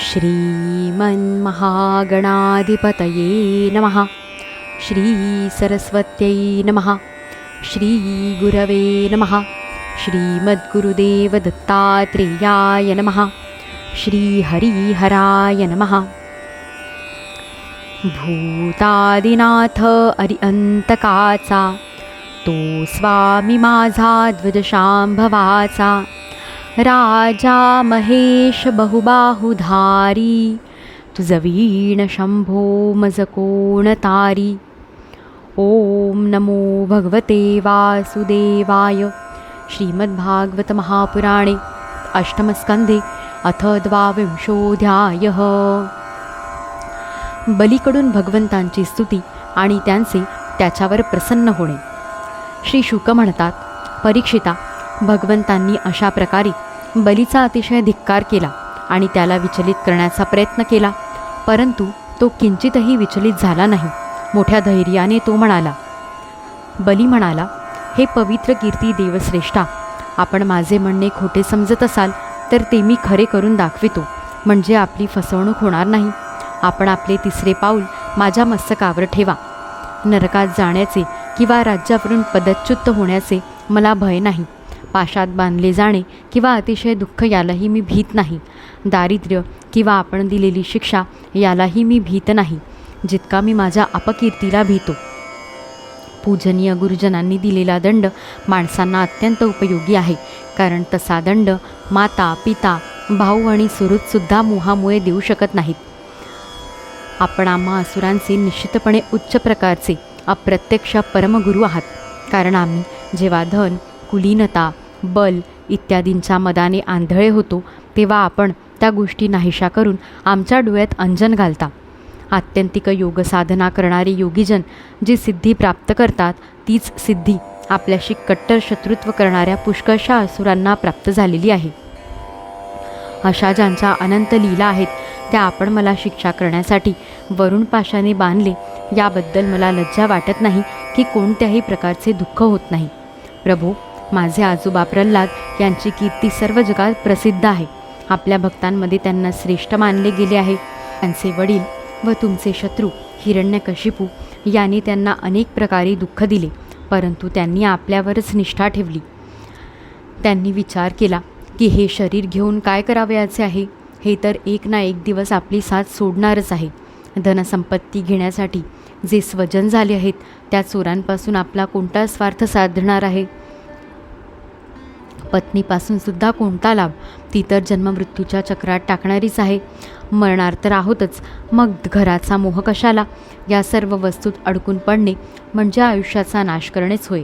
श्रीमन्महागणाधिपतये नमः। श्रीसरस्वत्यै नमः। श्रीगुरवे नमः। श्रीमद्गुरुदेवदत्तात्रेयाय नमः। श्रीहरिहराय नमः। भूतादिनाथ अरिअन्तकाचा। तो स्वामी माझा ध्वजशांभवाचा राजा महेश बहुबाहुधारी तुझवीण शंभो मज कोण तारी ओम नमो भगवते वासुदेवाय श्रीमद्भागवत महापुराणे अष्टमस्कंधे अथ द्वाविंशोध्याय बलीकडून भगवंतांची स्तुती आणि त्यांचे त्याच्यावर प्रसन्न होणे। श्री शुक म्हणतात परीक्षिता भगवंतांनी अशा प्रकारे बलीचा अतिशय धिक्कार केला आणि त्याला विचलित करण्याचा प्रयत्न केला. परंतु तो किंचितही विचलित झाला नाही. मोठ्या धैर्याने तो म्हणाला बली म्हणाला हे पवित्र कीर्ती देवश्रेष्ठा आपण माझे म्हणणे खोटे समजत असाल तर ते मी खरे करून दाखवितो. म्हणजे आपली फसवणूक होणार नाही. आपण आपले तिसरे पाऊल माझ्या मस्तकावर ठेवा. नरकात जाण्याचे किंवा राज्यावरून पदच्युत होण्याचे मला भय नाही. पाशात बांधले जाणे किंवा अतिशय दुःख यालाही मी भीत नाही. दारिद्र्य किंवा आपण दिलेली शिक्षा यालाही मी भीत नाही. जितका मी माझ्या अपकीर्तीला भीतो. पूजनीय गुरुजनांनी दिलेला दंड माणसांना अत्यंत उपयोगी आहे. कारण तसा दंड माता पिता भाऊ आणि सुहृदसुद्धा मोहामुळे देऊ शकत नाहीत. आपण आम्हा असुरांचे निश्चितपणे उच्च प्रकारचे अप्रत्यक्ष परमगुरू आहात. कारण आम्ही जेव्हा धन कुलीनता बल इत्यादींच्या मदाने आंधळे होतो तेव्हा आपण त्या गोष्टी नाहीशा करून आमच्या डोळ्यात अंजन घालता. आत्यंतिक योग साधना करणारे योगीजन जी सिद्धी प्राप्त करतात तीच सिद्धी आपल्याशी कट्टर शत्रुत्व करणाऱ्या पुष्कळशा असुरांना प्राप्त झालेली आहे. अशा ज्यांच्या अनंत लीला आहेत त्या आपण मला शिक्षा करण्यासाठी वरुण पाशाने बांधले याबद्दल मला लज्जा वाटत नाही की कोणत्याही प्रकारचे दुःख होत नाही. प्रभू माझे आजोबा प्रल्हाद यांची कीर्ती सर्व जगात प्रसिद्ध आहे. आपल्या भक्तांमध्ये त्यांना श्रेष्ठ मानले गेले आहे. त्यांचे वडील व तुमचे शत्रू हिरण्यकशिपू यांनी त्यांना अनेक प्रकारे दुःख दिले परंतु त्यांनी आपल्यावरच निष्ठा ठेवली. त्यांनी विचार केला की हे शरीर घेऊन काय करावयाचे आहे? हे तर एक ना एक दिवस आपली साथ सोडणारच आहे. धनसंपत्ती घेण्यासाठी जे स्वजन झाले आहेत त्या चोरांपासून आपला कोणता स्वार्थ साधणार आहे? पत्नीपासून सुद्धा कोणता लाभ? ती तर जन्ममृत्यूच्या चक्रात टाकणारीच आहे. मरणार तर आहोतच. मग घराचा मोह कशाला? या सर्व वस्तूत अडकून पडणे म्हणजे आयुष्याचा नाश करणेच होय.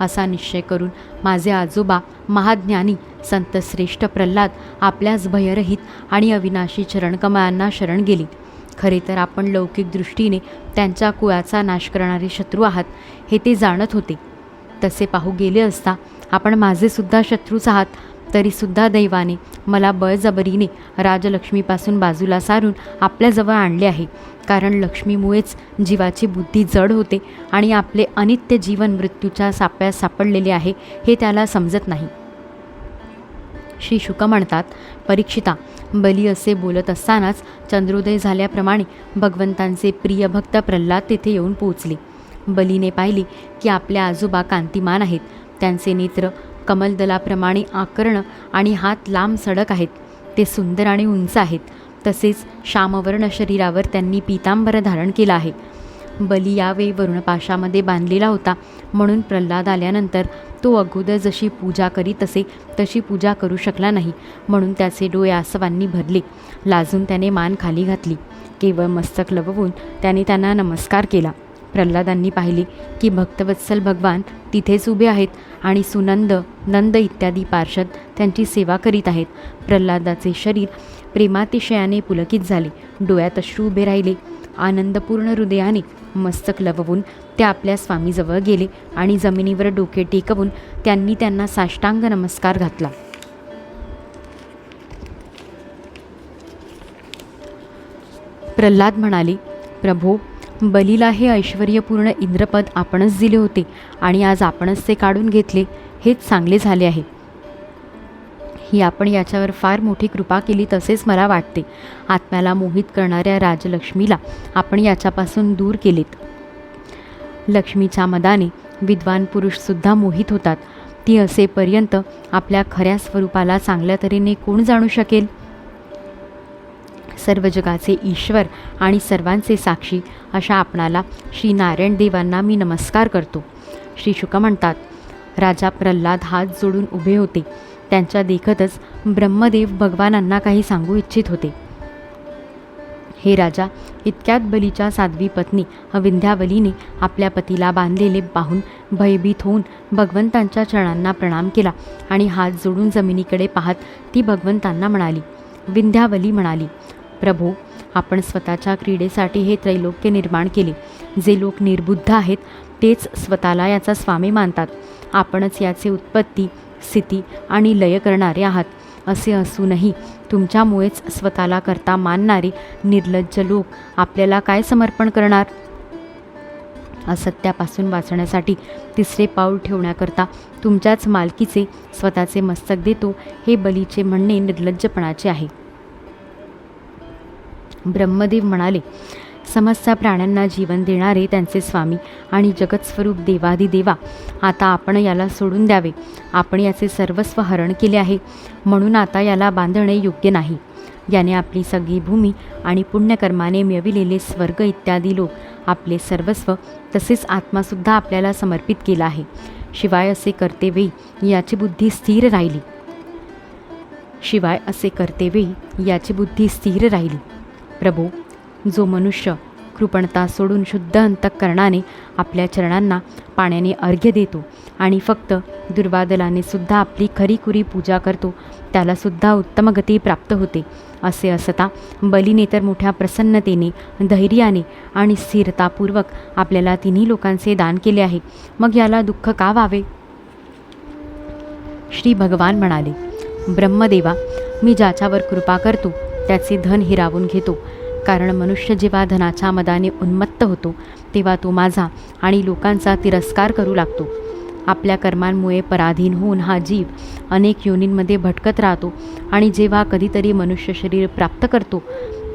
असा निश्चय करून माझे आजोबा महाज्ञानी संत श्रेष्ठ प्रल्हाद आपल्याच भयरहित आणि अविनाशी चरणकमळांना शरण गेली. खरे तर आपण लौकिक दृष्टीने त्यांच्या कुळाचा नाश करणारे शत्रू आहात हे ते जाणत होते. तसे पाहू गेले असता आपण माझेसुद्धा शत्रूच आहात तरीसुद्धा दैवाने मला बळजबरीने राजलक्ष्मीपासून बाजूला सारून आपल्याजवळ आणले आहे. कारण लक्ष्मीमुळेच जीवाची बुद्धी जड होते आणि आपले अनित्य जीवन मृत्यूच्या सापळ्यात सापडलेले आहे हे त्याला समजत नाही. श्री शुक म्हणतात परीक्षिता बली असे बोलत असतानाच चंद्रोदय झाल्याप्रमाणे भगवंतांचे प्रिय भक्त प्रल्हाद तेथे येऊन पोहोचले. बलीने पाहिले की आपल्या आजोबा कांतिमान आहेत. त्यांचे नेत्र कमलदलाप्रमाणे आकर्ण आणि हात लांब सडक आहेत. ते सुंदर आणि उंच आहेत. तसेच श्यामवर्ण शरीरावर त्यांनी पीतांबर धारण केला आहे. बली यावेळी वरुणपाशामध्ये बांधलेला होता. म्हणून प्रल्हाद आल्यानंतर तो अगोदर जशी पूजा करीत तसे तशी पूजा करू शकला नाही. म्हणून त्याचे डोळे आसवांनी भरले. लाजून त्याने मान खाली घातली. केवळ मस्तक लवून त्याने त्यांना नमस्कार केला. प्रल्हादांनी पाहिले की भक्तवत्सल भगवान तिथेच उभे आहेत आणि सुनंद नंद इत्यादी पार्षद त्यांची सेवा करीत आहेत. प्रल्हादाचे शरीर प्रेमातिशयाने पुलकित झाले. डोळ्यात अश्रू उभे राहिले. आनंदपूर्ण हृदयाने मस्तक लववून ते आपल्या स्वामीजवळ गेले आणि जमिनीवर डोके टेकवून त्यांनी त्यांना साष्टांग नमस्कार घातला. प्रल्हाद म्हणाले प्रभो बलीला हे ऐश्वर्यपूर्ण इंद्रपद आपणच दिले होते आणि आज आपणच ते काढून घेतले हेच चांगले झाले आहे. ही आपण याच्यावर फार मोठी कृपा केली तसेच मला वाटते. आत्म्याला मोहित करणाऱ्या राजलक्ष्मीला आपण याच्यापासून दूर केलेत. लक्ष्मीच्या मदाने विद्वान पुरुषसुद्धा मोहित होतात. ती असेपर्यंत आपल्या खऱ्या स्वरूपाला चांगल्या तऱ्हेने कोण जाणू शकेल? सर्व जगाचे ईश्वर आणि सर्वांचे साक्षी अशा आपणाला श्री नारायण देवांना मी नमस्कार करतो. श्री शुक म्हणतात राजा प्रल्हाद हात जोडून उभे होते. त्यांच्या देखतच ब्रह्मदेव भगवानांना काही सांगू इच्छित होते. हे राजा इतक्यात बलीच्या साध्वी पत्नी विंध्यावलीने आपल्या पतीला बांधलेले पाहून भयभीत होऊन भगवंतांच्या चरणांना प्रणाम केला आणि हात जोडून जमिनीकडे पाहत ती भगवंतांना म्हणाली. विंध्यावली म्हणाली प्रभू आपण स्वतःच्या क्रीडेसाठी हे त्रैलोक्य निर्माण केले. जे लोक निर्बुद्ध आहेत तेच स्वतःला याचा स्वामी मानतात. आपणच याचे उत्पत्ती स्थिती आणि लय करणारे आहात. असे असूनही तुमच्यामुळेच स्वतःला करता मानणारे निर्लज्ज लोक आपल्याला काय समर्पण करणार? असत्यापासून वाचण्यासाठी तिसरे पाऊल ठेवण्याकरता तुमच्याच मालकीचे स्वतःचे मस्तक देतो हे बलीचे म्हणणे निर्लज्जपणाचे आहे. ब्रह्मदेव म्हणाले समस्त प्राण्यांना जीवन देणारे त्यांचे स्वामी आणि जगतस्वरूप देवादिदेवा आता आपण याला सोडून द्यावे. आपण याचे सर्वस्व हरण केले आहे. म्हणून आता याला बांधणे योग्य नाही. याने आपली सगळी भूमी आणि पुण्यकर्माने मिळविलेले स्वर्ग इत्यादी लोक आपले सर्वस्व तसेच आत्मासुद्धा आपल्याला समर्पित केला आहे. शिवाय असे कर्तेवेळी याची बुद्धी स्थिर राहिली. शिवाय असे कर्तेवेळी याची बुद्धी स्थिर राहिली. प्रभू जो मनुष्य कृपणता सोडून शुद्ध अंतःकरणाने आपल्या चरणांना पाण्याने अर्घ्य देतो आणि फक्त दुर्वादलाने सुद्धा आपली खरीखुरी पूजा करतो त्यालासुद्धा उत्तम गती प्राप्त होते असे असता बलीने तर मोठ्या प्रसन्नतेने धैर्याने आणि स्थिरतापूर्वक आपल्याला तिन्ही लोकांचे दान केले आहे. मग याला दुःख का व्हावे? श्री भगवान म्हणाले ब्रह्मदेवा मी ज्याच्यावर कृपा करतो त्याचे धन हिरावून घेतो. कारण मनुष्य जेव्हा धनाच्या मदाने उन्मत्त होतो तेव्हा तो माझा आणि लोकांचा तिरस्कार करू लागतो. आपल्या कर्मांमुळे पराधीन होऊन हा जीव अनेक योनींमध्ये भटकत राहतो आणि जेव्हा कधीतरी मनुष्य शरीर प्राप्त करतो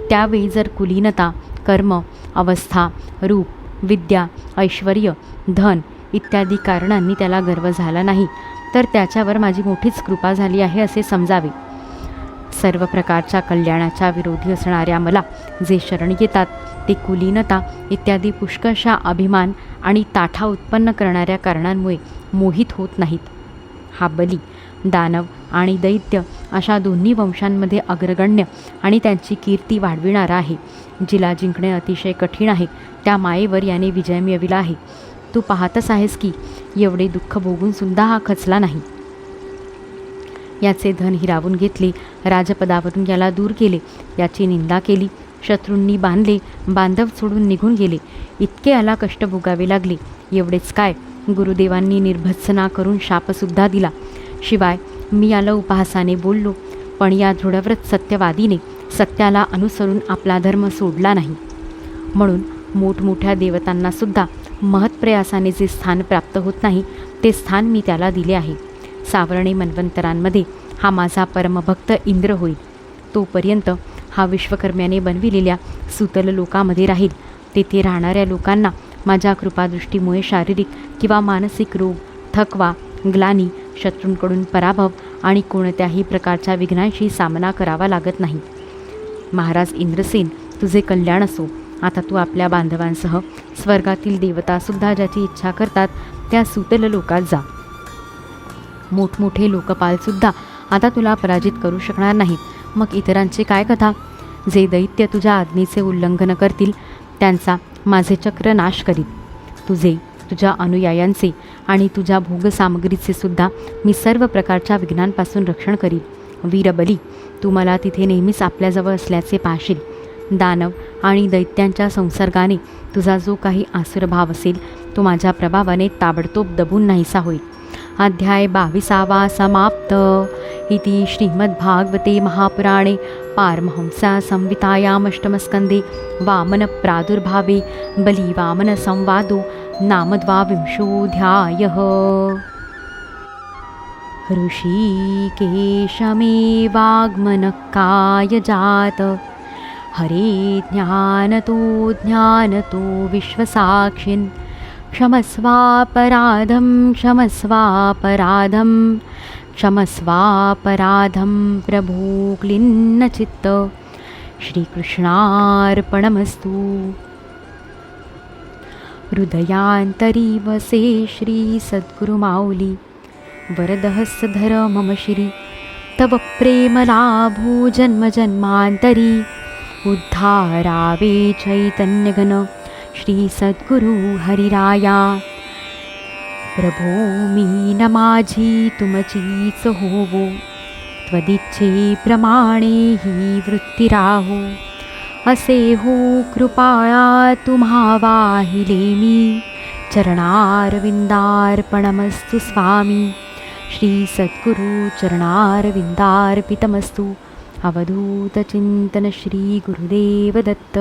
त्यावेळी जर कुलीनता कर्म अवस्था रूप विद्या ऐश्वर धन इत्यादी कारणांनी त्याला गर्व झाला नाही तर त्याच्यावर माझी मोठीच कृपा झाली आहे असे समजावे. सर्व प्रकारच्या कल्याणाच्या विरोधी असणाऱ्या मला जे शरण येतात ते कुलीनता इत्यादी पुष्कळशा अभिमान आणि ताठा उत्पन्न करणाऱ्या कारणांमुळे मोहित होत नाहीत. हा बली दानव आणि दैत्य अशा दोन्ही वंशांमध्ये अग्रगण्य आणि त्यांची कीर्ती वाढविणारा आहे. जिला जिंकणे अतिशय कठीण आहे त्या मायेवर याने विजय मिळविला आहे. तू पाहतच आहेस की एवढे दुःख भोगूनसुद्धा हा खचला नाही. याचे धन हिरावून घेतले. राजपदावरून याला दूर केले. याची निंदा केली. शत्रूंनी बांधले. बांधव सोडून निघून गेले. इतके याला कष्ट भोगावे लागले. एवढेच काय? गुरुदेवांनी निर्भत्सना करून शापसुद्धा दिला. शिवाय मी याला उपहासाने बोललो पण या दृढव्रत सत्यवादीने सत्याला अनुसरून आपला धर्म सोडला नाही. म्हणून मोठमोठ्या देवतांनासुद्धा महत्प्रयासाने जे स्थान प्राप्त होत नाही ते स्थान मी त्याला दिले आहे. सावरणे मन्वंतरांमध्ये हा माझा परमभक्त इंद्र होईल. तोपर्यंत हा विश्वकर्म्याने बनविलेल्या सुतल लोकामध्ये राहील. तेथे राहणाऱ्या लोकांना माझ्या कृपादृष्टीमुळे शारीरिक किंवा मानसिक रोग थकवा ग्लानी शत्रूंकडून पराभव आणि कोणत्याही प्रकारच्या विघ्नांशी सामना करावा लागत नाही. महाराज इंद्रसेन तुझे कल्याण असो. आता तू आपल्या बांधवांसह स्वर्गातील देवतासुद्धा ज्याची इच्छा करतात त्या सुतल लोकात जा. मोठमोठे लोकपालसुद्धा आता तुला पराजित करू शकणार नाहीत मग इतरांची काय कथा? जे दैत्य तुझ्या आज्ञेचे उल्लंघन करतील त्यांचा माझे चक्र नाश करीत. तुझे तुझ्या अनुयायांचे आणि तुझ्या भोगसामग्रीचे सुद्धा मी सर्व प्रकारच्या विघ्नांपासून रक्षण करीन. वीरबली तू मला तिथे नेहमीच आपल्याजवळ असल्याचे पाहशील. दानव आणि दैत्यांच्या संसर्गाने तुझा जो काही आसुरभाव असेल तो माझ्या प्रभावाने ताबडतोब दबून नाहीसा होईल. अध्याय बाविसावा समाप्त। इति श्रीमद्भागवते महापुराणे पारमहंसा संवितायामष्टमस्कन्धे वामनप्रादुर्भावे बलिवामनसंवादो नामद्वाविंशोऽध्यायः। ऋषिकेशमेवाग्मनकाय जात हरे ज्ञानतो ज्ञानतो विश्वसाक्षिन् क्षमस्वापराधं क्षमस्वापराधं। क्षमस्वापराधं प्रभो क्लिन्नचित्त। श्रीकृष्णार्पणमस्तु। हृदयान्तरी वसे श्रीसद्गुरुमाऊली वरदहस्तधर मम श्री। तव प्रेमलाभो जन्मजन्मान्तरी उद्धारावे चैतन्यघन। श्रीसद्गुरु हरिराया। प्रभो मी न माझी तुमचीच होवो त्वदिच्छेप्रमाणे हि वृत्तिराहो असे हो कृपाळा तुम्हा वाहिले मी। चरणारविन्दार्पणमस्तु स्वामी। श्री सद्गुरु चरणारविन्दार्पितमस्तु अवधूतचिन्तन श्री गुरुदेव दत्त।